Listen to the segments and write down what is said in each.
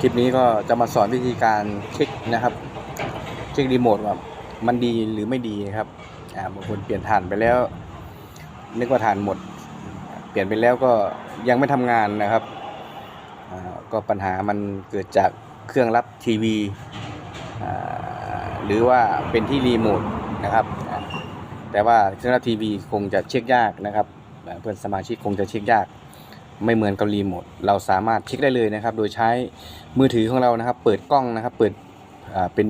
คลิปนี้ก็จะมาสอนวิธีการเช็คนะครับ เช็ครีโมทว่ามันดีหรือไม่ดีครับอ่าบางคนเปลี่ยนฐานไปแล้ว นึกว่าฐานหมด เปลี่ยนไปแล้วก็ยังไม่ทำงานนะครับอ่าก็ปัญหามันเกิดจากเครื่องรับทีวีอ่าหรือว่าเป็นที่รีโมทนะครับ แต่ว่าเครื่องรับทีวีคงจะเช็คยากนะครับ เพื่อนสมาชิกคงจะเช็คยาก ไม่เหมือนกับรีโมทเราสามารถเช็คได้เลยนะครับ โดยใช้มือถือของเรานะครับ เปิดกล้องนะครับ เปิดเป็น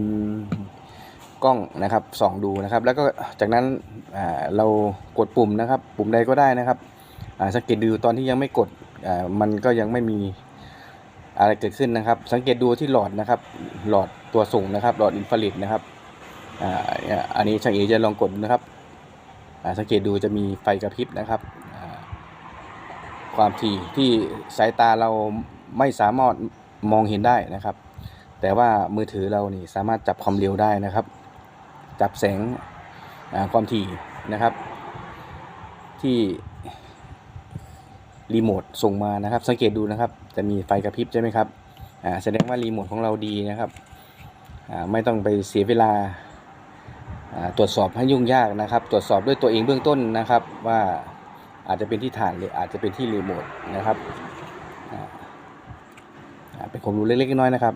กล้องนะครับส่องดูนะครับ แล้วก็จากนั้นเรากดปุ่มนะครับ ปุ่มใดก็ได้นะครับสังเกตดูตอนที่ยังไม่กดมันก็ยังไม่มีอะไรเกิดขึ้นนะครับ สังเกตดูที่หลอดนะครับ หลอดตัวส่งนะครับ หลอดอินฟราเรดนะครับอันนี้ช่างเอจะลองกดนะครับสังเกตดูจะมีไฟกระพริบนะครับ ความถี่ที่สายตาเราไม่สามารถมองเห็นได้นะครับ แต่ว่ามือถือเรานี่สามารถจับความเร็วได้นะครับ จับแสงความถี่นะครับ ที่รีโมทส่งมานะครับ สังเกตดูนะครับ จะมีไฟกระพริบใช่ไหมครับอ่าแสดงว่ารีโมทของเราดีนะครับอ่าไม่ต้องไปเสียเวลาตรวจสอบให้ยุ่งยากนะครับ ตรวจสอบด้วยตัวเองเบื้องต้นนะครับว่า อาจจะเป็นที่ฐานหรืออาจจะเป็นที่รีโมทนะครับเป็นความรู้เล็กๆน้อยๆนะครับ